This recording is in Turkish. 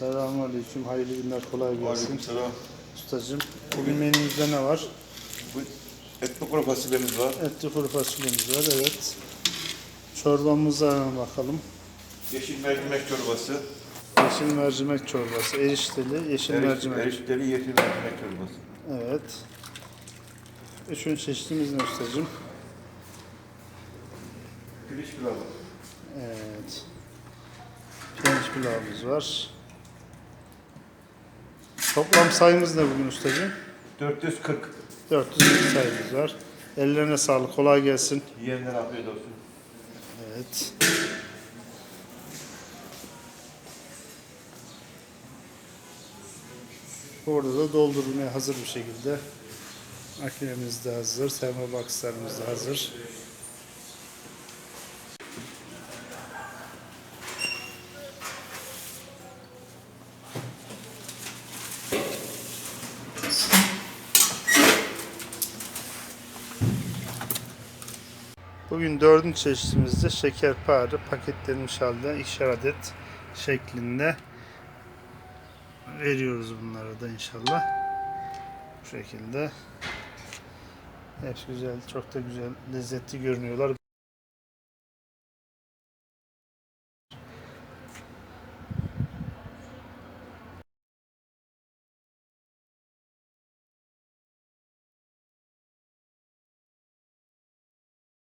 Selamünaleyküm. Hayırlı günler. Kolay gelsin. Aleykümselam. Ustacığım. Bugün menümüzde ne var? Bu etli kuru fasulyemiz var. Etli kuru fasulyemiz var. Evet. Çorbamıza bakalım. Yeşil mercimek çorbası. Yeşil mercimek çorbası. Erişteli yeşil Eriş, mercimek. erişteli yeşil mercimek çorbası. Evet. Üçüncü çeşitimiz ne ustacığım? Pirinç pilavı. Evet. Pirinç pilavımız var. Toplam sayımız ne bugün ustacığım? 440. 400 sayımız var. Ellerine sağlık. Kolay gelsin. Yiyenler afiyet olsun. Evet. Orada da doldurmaya hazır bir şekilde. Makinemiz de hazır, termoboxlarımız da hazır. Bugün dördüncü çeşitimizde şekerpare paketlenmiş halde ikişer adet şeklinde veriyoruz bunlara da inşallah. Bu şekilde. Hepsi güzel, çok da güzel, lezzetli görünüyorlar.